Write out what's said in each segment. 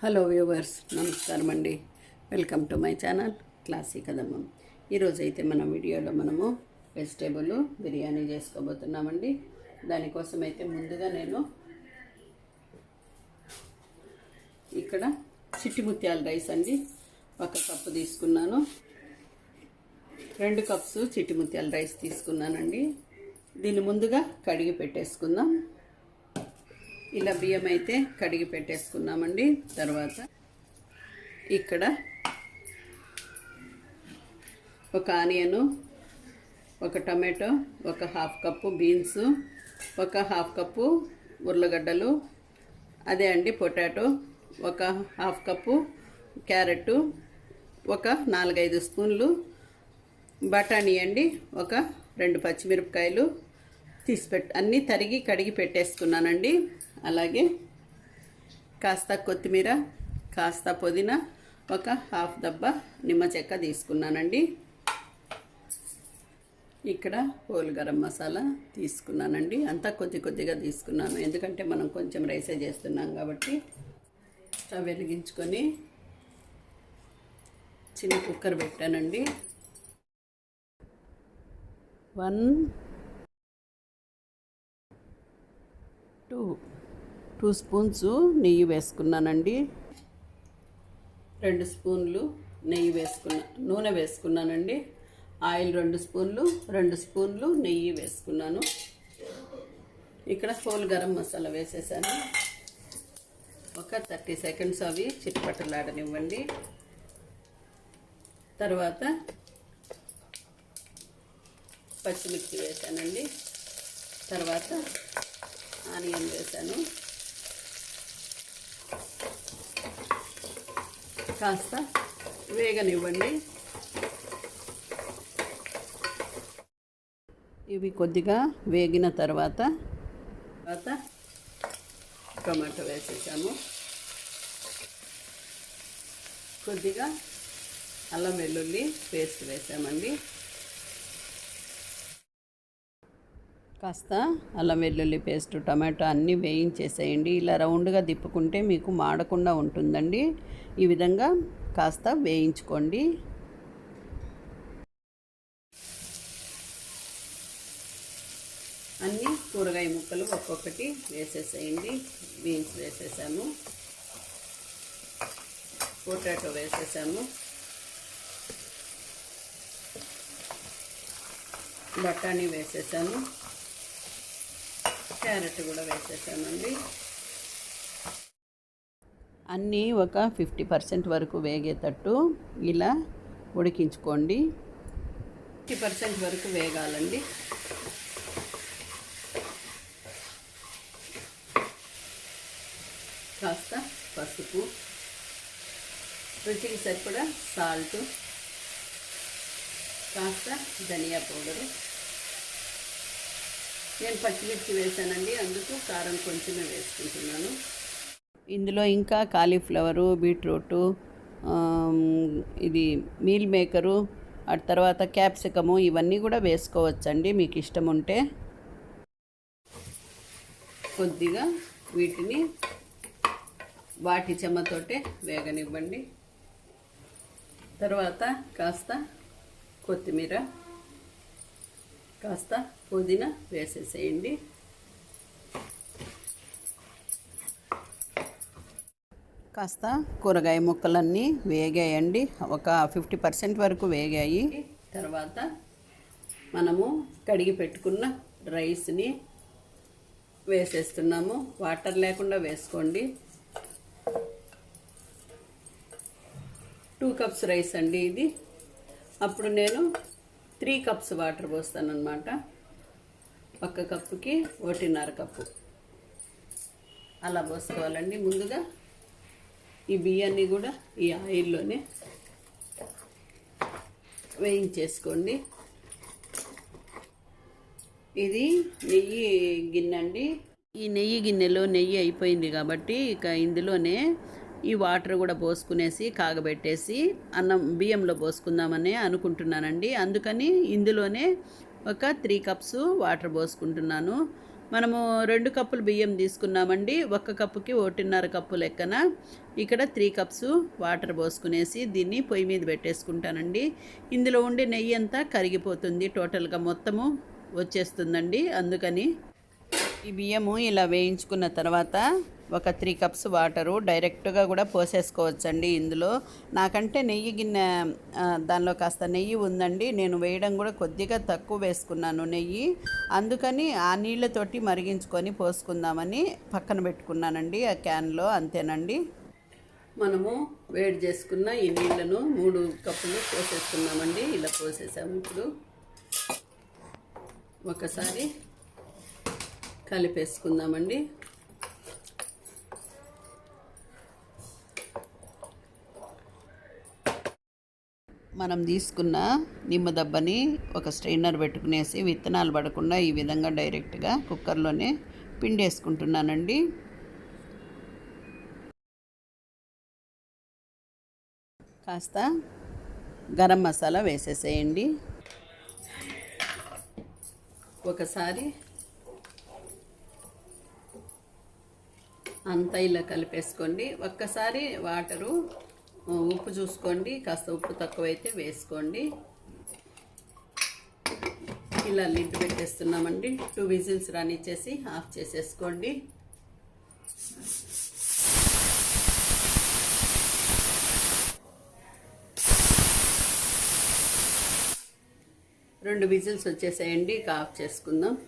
Hello viewers నమస్కారం అండి. Welcome to my channel classic కదమ్మం. ఈరోజు అయితే మన వీడియోలో మనము వెజిటేబుల్ బిర్యానీ చేసుకోబోతున్నామండి. దానికోసం అయితే ముందుగా నేను ఇక్కడ చిట్టి ముత్యాల రైస్ అండి. ఒక కప్పు తీసుకున్నాను. రెండు కప్స్ చిట్టి ముత్యాల రైస్ తీసుకున్నానండి. దీన్ని ముందుగా కడిగి పెట్టేసుకుందాం. ఇలా బియ్యం అయితే కడిగి పెట్టేసుకున్నామండి తర్వాత ఇక్కడ ఒక ఆనియను ఒక టమాటో ఒక హాఫ్ కప్పు బీన్స్ ఒక హాఫ్ కప్పు ఉర్లగడ్డలు అదే అండి పొటాటో ఒక హాఫ్ కప్పు క్యారెట్ ఒక నాలుగైదు స్పూన్లు బఠానీ అండి ఒక రెండు పచ్చిమిరపకాయలు తీసిపెట్ అన్నీ తరిగి కడిగి పెట్టేసుకున్నానండి. అలాగే కాస్త కొత్తిమీర కాస్త పుదీనా ఒక హాఫ్ దబ్బా నిమ్మ చెక్క తీసుకున్నానండి. ఇక్కడ హోల్ గరం మసాలా తీసుకున్నానండి. అంతా కొద్ది కొద్దిగా తీసుకున్నాను. ఎందుకంటే మనం కొంచెం రైసే చేస్తున్నాం కాబట్టి స్టవ్ వెలిగించుకొని చిన్న కుక్కర్ పెట్టానండి. వన్ టూ టూ స్పూన్స్ నెయ్యి వేసుకున్నానండి. రెండు స్పూన్లు నెయ్యి వేసుకున్నా నూనె వేసుకున్నానండి. ఆయిల్ రెండు స్పూన్లు రెండు స్పూన్లు నెయ్యి వేసుకున్నాను. ఇక్కడ హోల్ గరం మసాలా వేసేసాను. ఒక థర్టీ సెకండ్స్ అవి చిట్పట్టలాడనివ్వండి తర్వాత పచ్చిమిర్చి వేసానండి. తర్వాత ఆనియన్ వేసాను. కాస్త వేగనివ్వండి. ఇవి కొద్దిగా వేగిన తర్వాత తర్వాత టమాటో వేసేసాము. కొద్దిగా అల్లం వెల్లుల్లి పేస్ట్ వేసామండి. కాస్త అల్లం వెల్లుల్లి పేస్ట్ టమాటో అన్నీ వేయించేసేయండి. ఇలా రౌండ్గా తిప్పుకుంటే మీకు మాడకుండా ఉంటుందండి. ఈ విధంగా కాస్త వేయించుకోండి. అన్ని కూరగాయ ముక్కలు ఒక్కొక్కటి వేసేసేయండి. బీన్స్ వేసేసాము. పొటాటో వేసేసాము. బఠానీ వేసేసాను క్యారెట్ కూడా వేసేసానండి. అన్నీ ఒక ఫిఫ్టీ పర్సెంట్ వరకు వేగేటట్టు ఇలా ఉడికించుకోండి. ఫిఫ్టీ పర్సెంట్ వరకు వేగాలండి. కాస్త పసుపు రుచికి సరిపడా సాల్ట్ కాస్త ధనియా పౌడరు. నేను పచ్చిమిర్చి వేసానండి అందుకు కారం కొంచెమే వేసుకుంటున్నాను. ఇందులో ఇంకా కాలీఫ్లవరు బీట్రూటు ఇది మీల్ మేకరు ఆ తర్వాత క్యాప్సికము ఇవన్నీ కూడా వేసుకోవచ్చండి మీకు ఇష్టం ఉంటే కొద్దిగా వీటిని వాటి చెమ్మతోటే వేగనివ్వండి. తర్వాత కాస్త కొత్తిమీర. కాస్త పుదీనా వేసేసేయండి. కాస్త కూరగాయ ముక్కలన్నీ వేగాయండి. ఒక ఫిఫ్టీ పర్సెంట్ వరకు వేగాయి. తర్వాత మనము కడిగి పెట్టుకున్న రైస్ని వేసేస్తున్నాము. వాటర్ లేకుండా వేసుకోండి. టూ కప్స్ రైస్ అండి ఇది. అప్పుడు నేను త్రీ కప్స్ వాటర్ పోస్తాను అనమాట ఒక్క కప్పుకి ఒకటిన్నర కప్పు. అలా పోసుకోవాలండి ముందుగా. ఈ బియ్యాన్ని కూడా ఈ ఆయిల్లోనే వేయించేసుకోండి. ఇది నెయ్యి గిన్నె అండి. ఈ నెయ్యి గిన్నెలో నెయ్యి అయిపోయింది కాబట్టి ఇక ఇందులోనే ఈ వాటర్ కూడా పోసుకునేసి కాగబెట్టేసి అన్నం బియ్యంలో పోసుకుందామని అనుకుంటున్నానండి. అందుకని ఇందులోనే ఒక త్రీ కప్స్ వాటర్ పోసుకుంటున్నాను. మనము రెండు కప్పులు బియ్యం తీసుకున్నామండి. ఒక్క కప్పుకి ఒకటిన్నర కప్పు లెక్కన ఇక్కడ త్రీ కప్స్ వాటర్ పోసుకునేసి దీన్ని పొయ్యి మీద పెట్టేసుకుంటానండి. ఇందులో ఉండే నెయ్యి అంతా కరిగిపోతుంది. టోటల్గా మొత్తము వచ్చేస్తుందండి. అందుకని ఈ బియ్యము ఇలా వేయించుకున్న తర్వాత ఒక త్రీ కప్స్ వాటరు డైరెక్ట్గా కూడా పోసేసుకోవచ్చండి ఇందులో. నాకంటే నెయ్యి గిన్నె దానిలో కాస్త నెయ్యి ఉందండి. నేను వేయడం కూడా కొద్దిగా తక్కువ వేసుకున్నాను నెయ్యి. అందుకని ఆ నీళ్ళతోటి మరిగించుకొని పోసుకుందామని పక్కన పెట్టుకున్నానండి ఆ క్యాన్లో అంతేనండి. మనము వేడి చేసుకున్న ఈ నీళ్ళను మూడు కప్పులు పోసేసుకున్నామండి. ఇలా పోసేసాము ఇప్పుడు. ఒకసారి కలిపేసుకుందామండి. మనం తీసుకున్న నిమ్మ దబ్బని ఒక స్ట్రైనర్ పెట్టుకునేసి విత్తనాలు పడకుండా ఈ విధంగా డైరెక్ట్గా కుక్కర్లోనే పిండేసుకుంటున్నానండి. కాస్త గరం మసాలా వేసేసేయండి. ఒకసారి అంతా ఇలా కలిపేసుకోండి. ఒక్కసారి వాటరు ఉప్పు చూసుకోండి. కాస్త ఉప్పు తక్కువైతే వేసుకోండి. ఇలా లిడ్ పెట్టేస్తున్నామండి. టూ విజిల్స్ రానిచ్చేసి ఆఫ్ చేసేసుకోండి. రెండు విజిల్స్ వచ్చేసేయండి. ఇక ఆఫ్ చేసుకుందాం.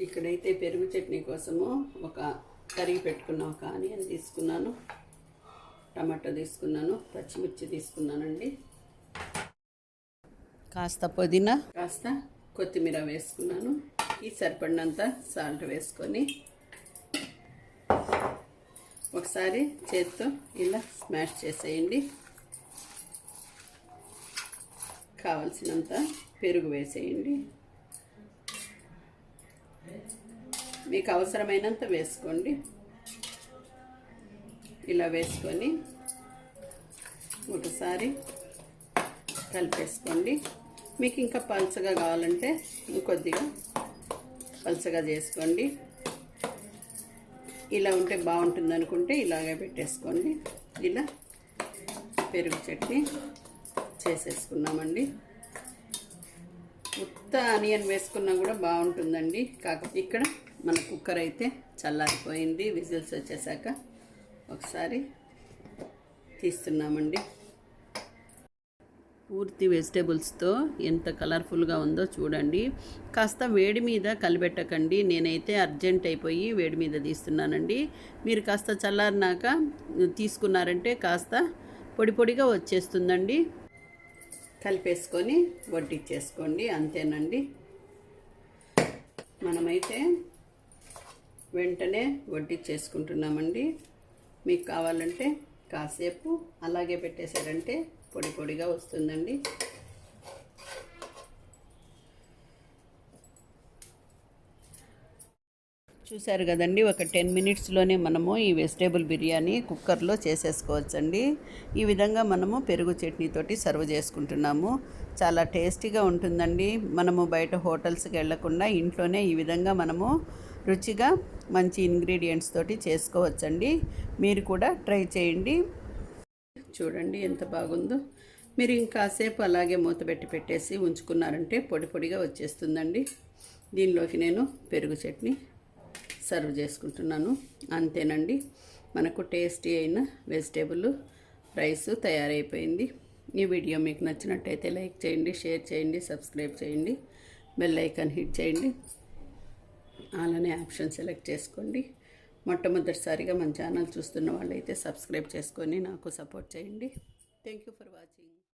ఇక్కడైతే పెరుగు చట్నీ కోసము ఒక కరిగి పెట్టుకున్న. ఒక ఆనియన్ తీసుకున్నాను. టమాటో తీసుకున్నాను పచ్చిమిర్చి తీసుకున్నానండి. కాస్త పుదీనా. కాస్త కొత్తిమీర వేసుకున్నాను. ఈ సరిపడినంత సాల్ట్ వేసుకొని ఒకసారి చేత్తో ఇలా స్మాష్ చేసేయండి. కావలసినంత పెరుగు వేసేయండి. మీకు అవసరమైనంత వేసుకోండి. ఇలా వేసుకొని ఒకసారి కలిపేసుకోండి. మీకు ఇంకా పలుచగా కావాలంటే ఇంకొద్దిగా పలుచగా చేసుకోండి. ఇలా ఉంటే బాగుంటుంది అనుకుంటే ఇలాగే పెట్టేసుకోండి. ఇలా పెరుగు చట్నీ చేసేసుకున్నామండి. ఉత్త ఆనియన్ వేసుకున్నా కూడా బాగుంటుందండి. కాకపోతే ఇక్కడ మన కుక్కర్ అయితే చల్లారిపోయింది విజిల్స్ వచ్చేసాక. ఒకసారి తీస్తున్నామండి. పూర్తి వెజిటేబుల్స్తో ఎంత కలర్ఫుల్గా ఉందో చూడండి. కాస్త వేడి మీద కలిపెట్టకండి నేనైతే అర్జెంట్ అయిపోయి వేడి మీద తీస్తున్నానండి. మీరు కాస్త చల్లారినాక తీసుకున్నారంటే కాస్త పొడి పొడిగా వచ్చేస్తుందండి. కలిపేసుకొని వడ్డిచ్చేసుకోండి అంతేనండి. మనమైతే వెంటనే వడ్డిచ్చేసుకుంటున్నామండి. మీకు కావాలంటే కాసేపు అలాగే పెట్టేశారంటే పొడి పొడిగా వస్తుందండి. చూశారు కదండి ఒక టెన్ మినిట్స్లోనే మనము ఈ వెజిటేబుల్ బిర్యానీ కుక్కర్లో చేసేసుకోవచ్చండి. ఈ విధంగా మనము పెరుగు చట్నీతోటి సర్వ్ చేసుకుంటున్నాము. చాలా టేస్టీగా ఉంటుందండి. మనము బయట హోటల్స్కి వెళ్ళకుండా ఇంట్లోనే ఈ విధంగా మనము రుచిగా మంచి ఇంగ్రీడియంట్స్ తోటి చేసుకోవచ్చండి. మీరు కూడా ట్రై చేయండి. చూడండి ఎంత బాగుందో. మీరు ఇంకాసేపు అలాగే మూతబెట్టి పెట్టేసి ఉంచుకున్నారంటే పొడి పొడిగా వచ్చేస్తుందండి. దీనిలోకి నేను పెరుగు చట్నీ సర్వ్ చేసుకుంటున్నాను. అంతేనండి. మనకు టేస్టీ అయిన వెజిటేబుల్ రైస్ తయారైపోయింది. ఈ వీడియో మీకు నచ్చినట్టయితే లైక్ చేయండి షేర్ చేయండి సబ్స్క్రైబ్ చేయండి. బెల్ ఐకాన్ హిట్ చేయండి. అలానే ఆప్షన్ సెలెక్ట్ చేసుకోండి. మొట్టమొదటిసారిగా మన ఛానల్ చూస్తున్న వాళ్ళైతే సబ్స్క్రైబ్ చేసుకొని నాకు సపోర్ట్ చేయండి. Thank you for watching